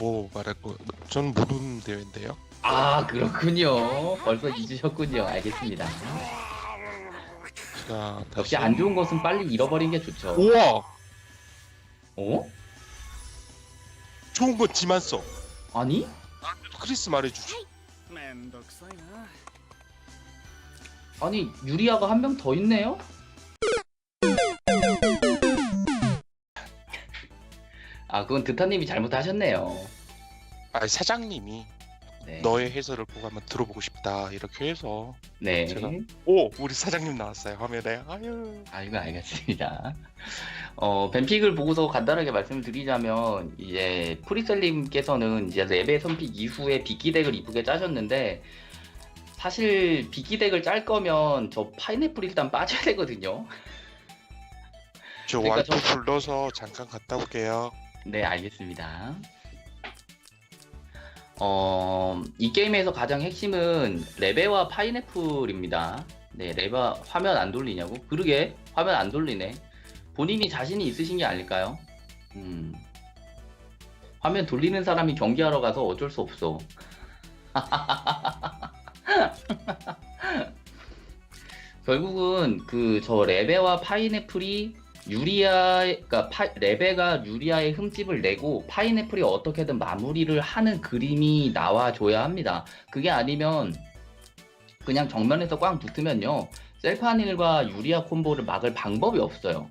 뭐 말하고 전 모르는 대회인데요. 아 그렇군요. 벌써 잊으셨군요. 알겠습니다. 제가 역시 안 좋은 것은 빨리 잃어버린 게 좋죠. 우와 어? 좋은 건 지만 써. 아니? 크리스 말해주지. めんどくさいな 아니 유리아가 한 명 더 있네요? 아 그건 드타님이 잘못하셨네요. 아 사장님이 네. 너의 해설을 보고 한번 들어보고 싶다 이렇게 해서 네. 제가- 오 우리 사장님 나왔어요 화면에. 아유. 아이고 알겠습니다. 어 뱀픽을 보고서 간단하게 말씀을 드리자면 이제 프리셀님께서는 이제 레벨 선픽 이후에 비키덱을 이쁘게 짜셨는데 사실 비키덱을 짤 거면 저 파인애플 일단 빠져야 되거든요. 저 그러니까 저- 불러서 잠깐 갔다 올게요. 네, 알겠습니다. 어, 이 게임에서 가장 핵심은 레베와 파인애플입니다. 네, 레베 화면 안 돌리냐고? 그러게, 화면 안 돌리네. 본인이 자신이 있으신 게 아닐까요? 음. 화면 돌리는 사람이 경기하러 가서 어쩔 수 없어. 결국은 그 저 레베와 파인애플이 유리아, 그러니까 파, 레베가 유리아의 흠집을 내고 파인애플이 어떻게든 마무리를 하는 그림이 나와줘야 합니다. 그게 아니면 그냥 정면에서 꽝 붙으면요. 셀파닐과 유리아 콤보를 막을 방법이 없어요.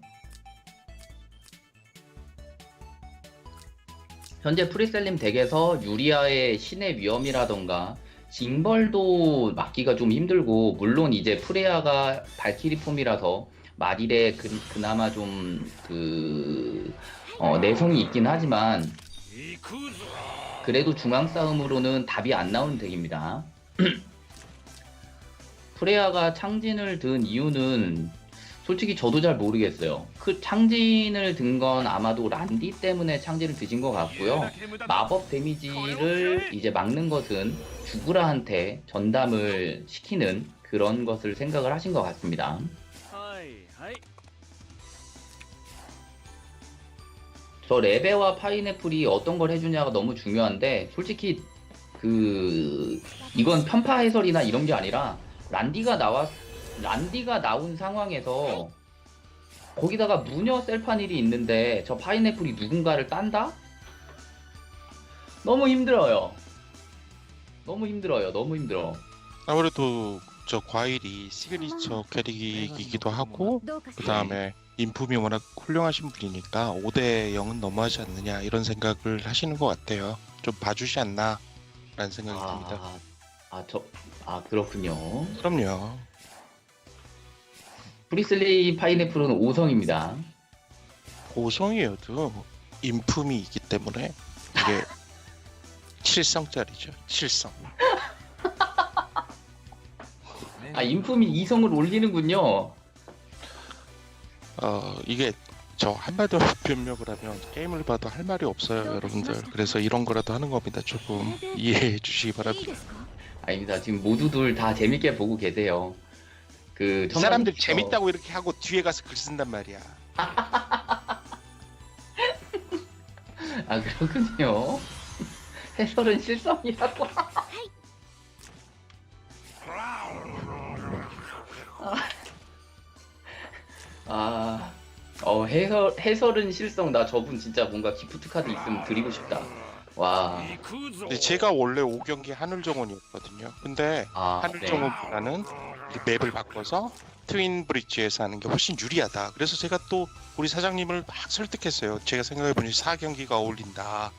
현재 프리셀림 덱에서 유리아의 신의 위험이라던가 징벌도 막기가 좀 힘들고 물론 이제 프레아가 발키리 폼이라서 말일에 그, 그나마 좀그 어, 내성이 있긴 하지만 그래도 중앙 싸움으로는 답이 안 나오는 덱입니다. 프레아가 창진을 든 이유는 솔직히 저도 잘 모르겠어요. 그 창진을 든 건 아마도 란디 때문에 창진을 드신 것 같고요. 마법 데미지를 이제 막는 것은 죽으라한테 전담을 시키는 그런 것을 생각을 하신 것 같습니다. はい저 레베와 파인애플이 어떤 걸 해주냐가 너무 중요한데 솔직히 그 이건 편파 해설이나 이런 게 아니라 란디가 나왔 란디가 나온 상황에서 거기다가 무녀 셀파닐이 있는데 저 파인애플이 누군가를 딴다? 너무 힘들어요. 너무 힘들어요. 너무 힘들어. 아무래도 저 과일이 시그니처 캐릭이기도 하고 그 다음에 인품이 워낙 훌륭하신 분이니까 5대 0은 너무하지 않느냐 이런 생각을 하시는 것 같아요. 좀 봐주지 않나 라는 생각이 듭니다. 아, 아, 저, 아, 그렇군요. 그럼요. 프리슬리 파인애플은 5성입니다. 고성이어도 인품이 있기 때문에 이게 7성짜리죠. 7성. 아, 인품이 2성을 올리는군요. 어 이게 저 한마디로 변명을 하면 게임을 봐도 할 말이 없어요 여러분들 그래서 이런 거라도 하는 겁니다 조금 이해해 주시기 바랍니다 아닙니다. 지금 모두들 다 재밌게 보고 계세요. 그, 이 사람들 첨가님께서- 재밌다고 이렇게 하고 뒤에 가서 글 쓴단 말이야 아, 그렇군요. 해설은 실성이라고. 해설 해설은 실성 나 저분 진짜 뭔가 기프트 카드 있으면 드리고 싶다. 와. 근데 제가 원래 5경기 하늘정원이었거든요. 근데 아, 하늘정원보다는 네. 맵을 바꿔서 트윈 브릿지에서 하는 게 훨씬 유리하다. 그래서 제가 또 우리 사장님을 막 설득했어요. 제가 생각해보니 4경기가 어울린다.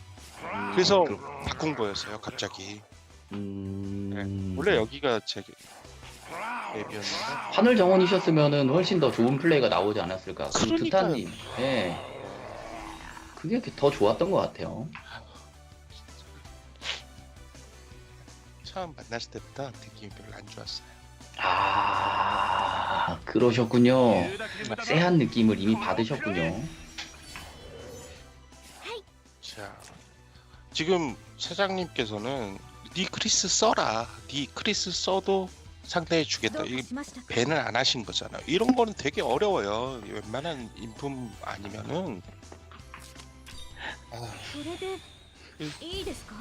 음, 그래서 바꾼 거였어요, 갑자기. 음... 네, 원래 여기가 제 예. 하늘 정원이셨으면은 훨씬 더 좋은 플레이가 나오지 않았을까. 그 그러니까요. 드타님, 예. 그게 그 더 좋았던 것 같아요. 처음 만났을 때부터 느낌이 별로 안 좋았어요. 아, 그러셨군요. 예. 쎄한 느낌을 이미 받으셨군요. 자, 지금 사장님께서는 니 크리스 써라. 니 크리스 써도 상대해 주겠다. 이 밴을 안 하신 거잖아요. 이런 거는 되게 어려워요. 웬만한 인품 아니면은 아,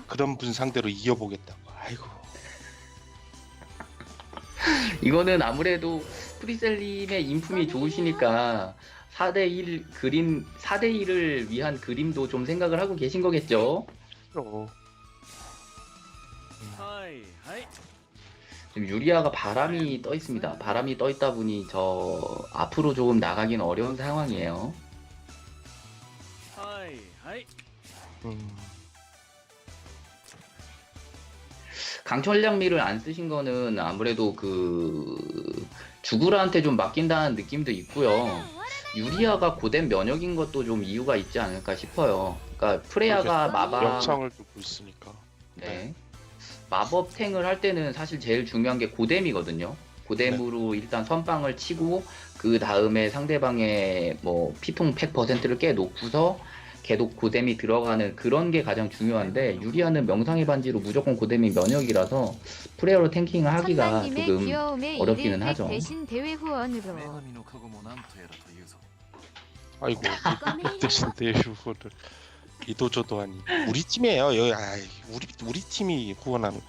그런 분 상대로 이어보겠다고. 아이고. 이거는 아무래도 프리셀님의 인품이 좋으시니까 4대1 그림 4대1을 위한 그림도 좀 생각을 하고 계신 거겠죠? 어. 하이 지금 유리아가 바람이 떠 있습니다. 바람이 떠 있다 보니 저 앞으로 조금 나가긴 어려운 상황이에요. 음. 강철량미를 안 쓰신 거는 아무래도 그 주구라한테 좀 맡긴다는 느낌도 있고요. 유리아가 고된 면역인 것도 좀 이유가 있지 않을까 싶어요. 그러니까 프레야가 마방 역창을 두고 있으니까. 네. 네. 마법 탱을 할 때는 사실 제일 중요한 게 고뎀이거든요. 고뎀으로 일단 선빵을 치고 그 다음에 상대방의 뭐 피통 100%를 깨 놓고서 계속 고뎀이 들어가는 그런 게 가장 중요한데 유리아는 명상의 반지로 무조건 고뎀이 면역이라서 프레어로 탱킹을 하기가 선장님의 조금 귀여움에 어렵기는 이를 하죠. 대신 대회 후원으로 女神の加護もなんとやらというぞ 아이고 이 대신 대후를 이도저도 아니 우리 팀이에요. 여기 아이, 우리 우리 팀이 후원하는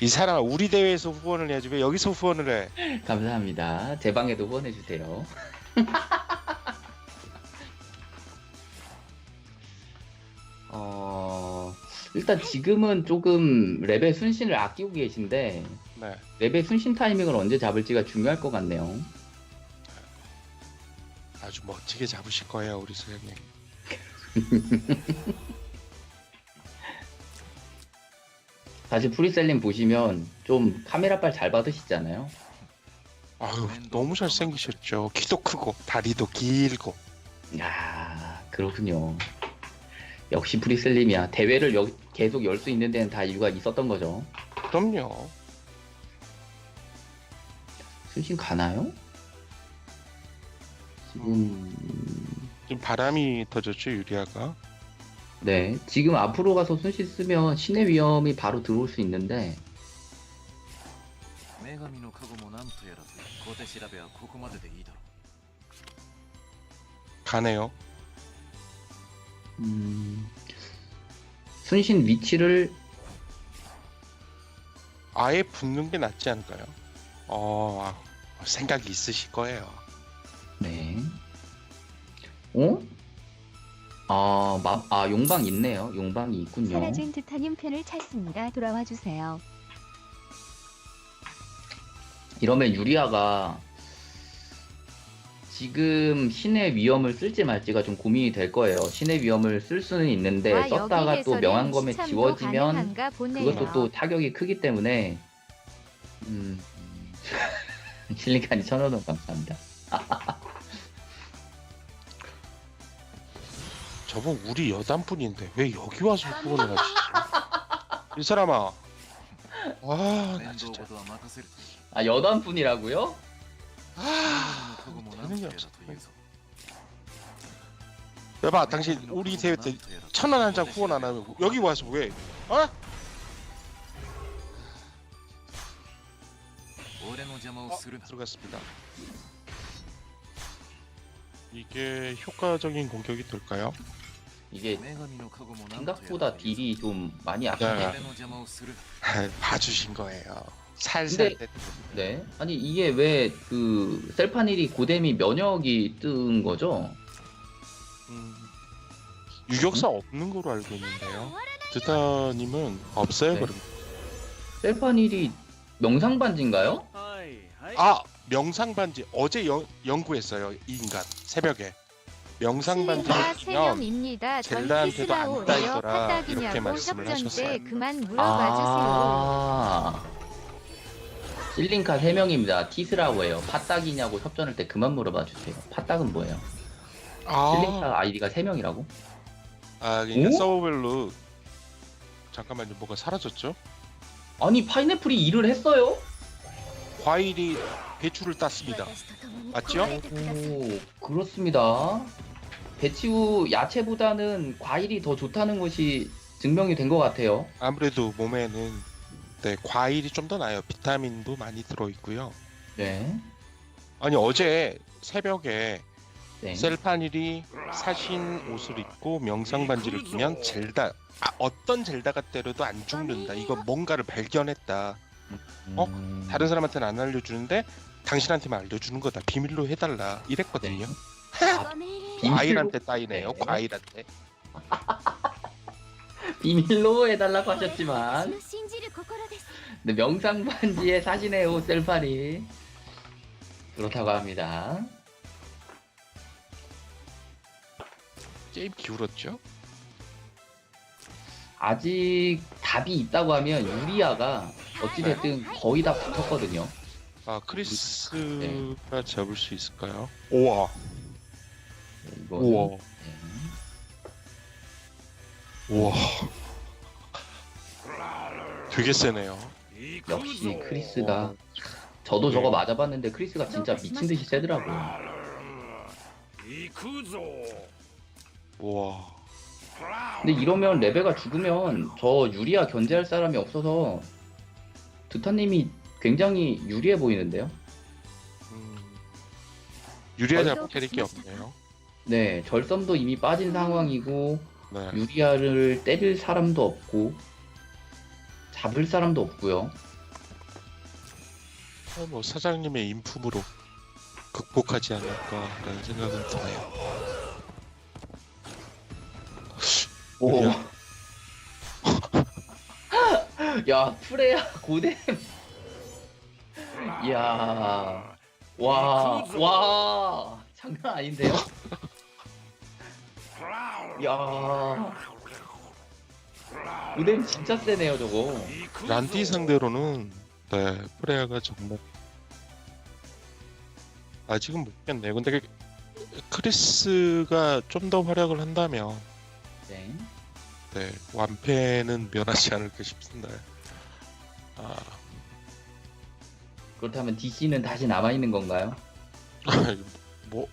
이 사람 우리 대회에서 후원을 해야지 왜 여기서 후원을 해? 감사합니다. 제 방에도 후원해 주세요. 어 일단 지금은 조금 레벨 순신을 아끼고 계신데 네. 레벨 순신 타이밍을 언제 잡을지가 중요할 것 같네요. 아주 멋지게 잡으실 거예요 우리 선생님. 사실 프리셀님 보시면 좀 카메라빨 잘 받으시잖아요. 아유 너무 잘생기셨죠. 키도 크고 다리도 길고. 야 그렇군요. 역시 프리셀님이야. 대회를 여- 계속 열 수 있는 데는 다 이유가 있었던 거죠. 그럼요. 순신 가나요? 지금 지금 바람이 터졌죠 유리아가. 네 지금 앞으로 가서 순신 쓰면 신의 위험이 바로 들어올 수 있는데 女神の加護もなんとやらという小手調べはここまででいいだろ 가네요. 음, 순신 위치를 아예 붙는 게 낫지 않을까요? 어 아, 생각이 있으실 거예요. 네. 어? 아, 마, 아 용방 있네요. 용방이 있군요. 사라진 듯한 편을 찾습니다. 돌아와 주세요. 이러면 유리아가 지금 신의 위험을 쓸지 말지가 좀 고민이 될 거예요. 신의 위험을 쓸 수는 있는데 아, 네, 썼다가 여기 또 시참도 지워지면 가능한가 보네요. 그것도 또 타격이 크기 때문에 음 실리칸이 천원원 감사합니다. 저번 우리 여단분인데 왜 여기 와서 후원을 하시지? 이 사람아. 와, 나 面倒 진짜. 事は任せると 아 여단 분이라고요? 女神の加護もなんと 되는 や 게 ら 없어. というぞ 여봐, 당신 우리 대회 때 천 원 한 장 후원 안 하면 여기 와서 왜? 어? 俺の邪魔 어, をするな 들어갔습니다. 이게 효과적인 공격이 될까요? 이게 생각보다 딜이 좀 많이 아프네요. 봐주신 거예요. 살살. 네. 아니 이게 왜 그 셀파닐이 고데미 면역이 뜬 거죠? 음, 유격사 없는 걸로 알고 있는데요. 드타님은 없어요, 네. 그럼. 셀파닐이 명상 반지인가요? 아 명상 반지 어제 연, 연구했어요 이 인간 새벽에. 세명입니다. 전 젤라한테도 안. 따이더라, 이렇게 말씀을 협전 때 하셨어요. 그만 물어봐 주세요. 아. 실링카 3명입니다. 티스라고예요. 팥딱이냐고 협전할 때 그만 물어봐 주세요. 팥딱은 뭐예요? 아, 실링카 아이디가 3명이라고? 아 그러니까 오? 서버별로 잠깐만요 뭐가 사라졌죠? 아니 파인애플이 일을 했어요? 과일이 배추를 땄습니다 맞죠? 오 그렇습니다. 배추 야채보다는 과일이 더 좋다는 것이 증명이 된 것 같아요. 아무래도 몸에는 네 과일이 좀 더 나아요 비타민도 많이 들어있고요 네. 아니 어제 새벽에 네. 셀파닐이 사신 옷을 입고 명상 반지를 끼면 젤다 아, 어떤 젤다가 때려도 안 죽는다. 이거 뭔가를 발견했다. 어? 음, 다른 사람한테는 안 알려주는데 당신한테만 알려주는 거다. 비밀로 해달라. 이랬거든요. 비밀로- 과일한테 따이네요. 네. 과일한테. 비밀로 해달라고 하셨지만 네, 명상 반지에 사진의 옷 셀파리 그렇다고 합니다. 게임 기울었죠? 아직 답이 있다고 하면 유리아가 어찌됐든 거의 다 붙었거든요. 아 크리스가 네. 잡을 수 있을까요? 우와. 이거는, 우와. 네. 우와. 되게 세네요. 역시 크리스가 저도 저거 예. 맞아봤는데 크리스가 진짜 미친 듯이 세더라고요. 우와. 근데 이러면 레베가 죽으면 저 유리아 견제할 사람이 없어서 드타님이 굉장히 유리해 보이는데요. 음. 유리하지 않고 캐릭이 없네요. 네, 절섬도 이미 빠진 상황이고 네. 유리아를 때릴 사람도 없고 잡을 사람도 없고요. 어, 뭐 사장님의 인품으로 극복하지 않을까라는 생각은 드네요. 오. 유리아. 야, 프레야 고뎀. 이야. 와, 와. 장난 아닌데요? 야. 고뎀 진짜 세네요, 저거. 란디 상대로는 네 프레아가 정말 아직은 못겠네요. 근데 그- 크리스가 좀 더 활약을 한다면 네. 네 완패는 면하지 않을까 싶습니다. 아, 그렇다면 DC는 다시 남아있는 건가요? 뭐,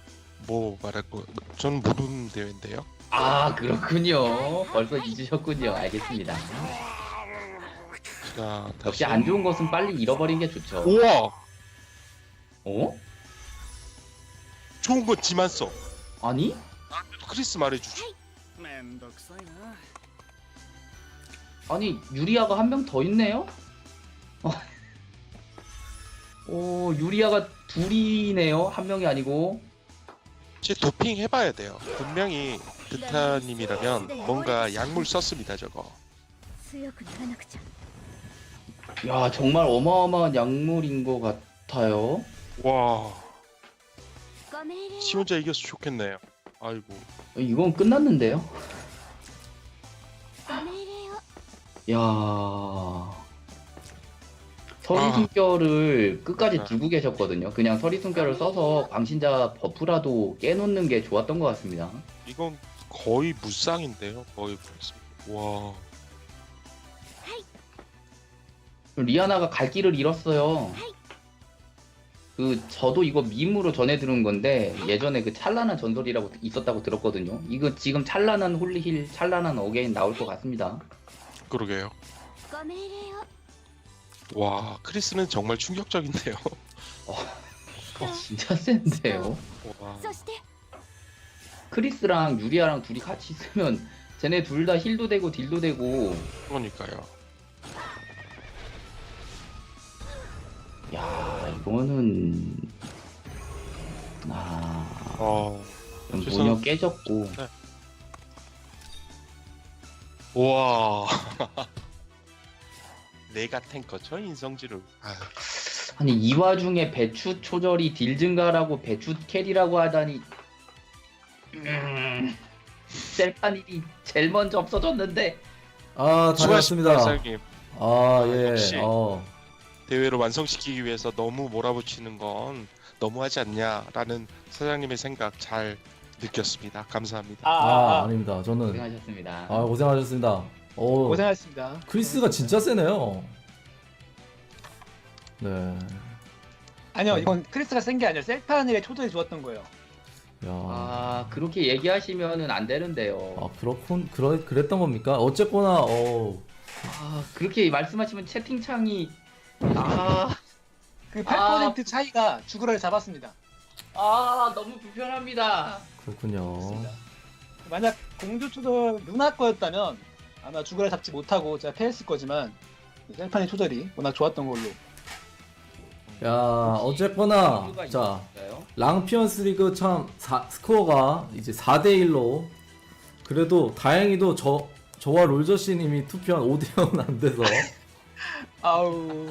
뭐 말할 거, 전 모르는 대회인데요. 아, 그렇군요. 벌써 잊으셨군요. 알겠습니다. 자, 다시. 역시 안 좋은 것은 빨리 잃어버린 게 좋죠. 우와! 어? 좋은 건 지만 써. 아니? 크리스 말해주죠. めんどくさいな 아니 유리아가 한 명 더 있네요? 어. 오 유리아가 둘이네요 한 명이 아니고 제 도핑 해봐야 돼요. 분명히 드타님이라면 뭔가 약물 썼습니다, 저거. 야 정말 어마어마한 약물인 것 같아요 와, 지 혼자 이겨서 좋겠네요. 아이고. 이건 끝났는데요? 야 서리 아. 숨결을 끝까지 아. 두고 계셨거든요 그냥 서리 숨결을 써서 광신자 버프라도 깨놓는 게 좋았던 것 같습니다 이건 거의 무쌍인데요. 거의 무쌍. 와, 리아나가 갈 길을 잃었어요. 그 저도 이거 밈으로 전해 들은 건데 예전에 그 찬란한 전설이라고 있었다고 들었거든요. 이거 지금 찬란한 홀리힐, 찬란한 어게인 나올 것 같습니다. 그러게요. 와, 크리스는 정말 충격적인데요. 어, 진짜 센데요. 와, 크리스랑 유리아랑 둘이 같이 있으면 쟤네 둘 다 힐도 되고 딜도 되고 그러니까요. 야 이거는 아 어, 모녀 죄송- 깨졌고 와. 내가 탱커죠. 아, 아니 이 와중에 배추 초절이 딜 증가라고 배추 캐리라고 하다니 음, 셀파닐이 제일 먼저 없어졌는데 아, 수고하셨습니다. 아, 예. 역시. 어. 대회를 완성시키기 위해서 너무 몰아붙이는 건 너무하지 않냐라는 사장님의 생각 잘 느꼈습니다. 감사합니다. 아, 아, 아, 아. 아닙니다. 저는 고생하셨습니다. 아, 고생하셨습니다. 어. 고생하셨습니다. 크리스가 진짜 세네요. 네. 아니요, 이건 크리스가 센 게 아니라 셀파닐의 초절이 좋았던 거예요. 야. 아 그렇게 얘기하시면은 안 되는데요. 아, 그렇군. 그러, 그랬던 겁니까? 어쨌거나 어. 아 그렇게 말씀하시면 채팅창이 아 그 8% 차이가 죽으라를 잡았습니다. 아 너무 불편합니다. 그렇군요. 그렇습니다. 만약 공주 투덜 누나 거였다면 아마 죽으라 잡지 못하고 제가 패했을 거지만 생판의 투덜이 워낙 좋았던 걸로 야 어쨌거나 이유가 자 있을까요? 랑피언스 리그 참 사- 스코어가 이제 4대 1로. 그래도 다행히도 저 저와 롤저씨님이 투표한 5대 0은 안 돼서. 아우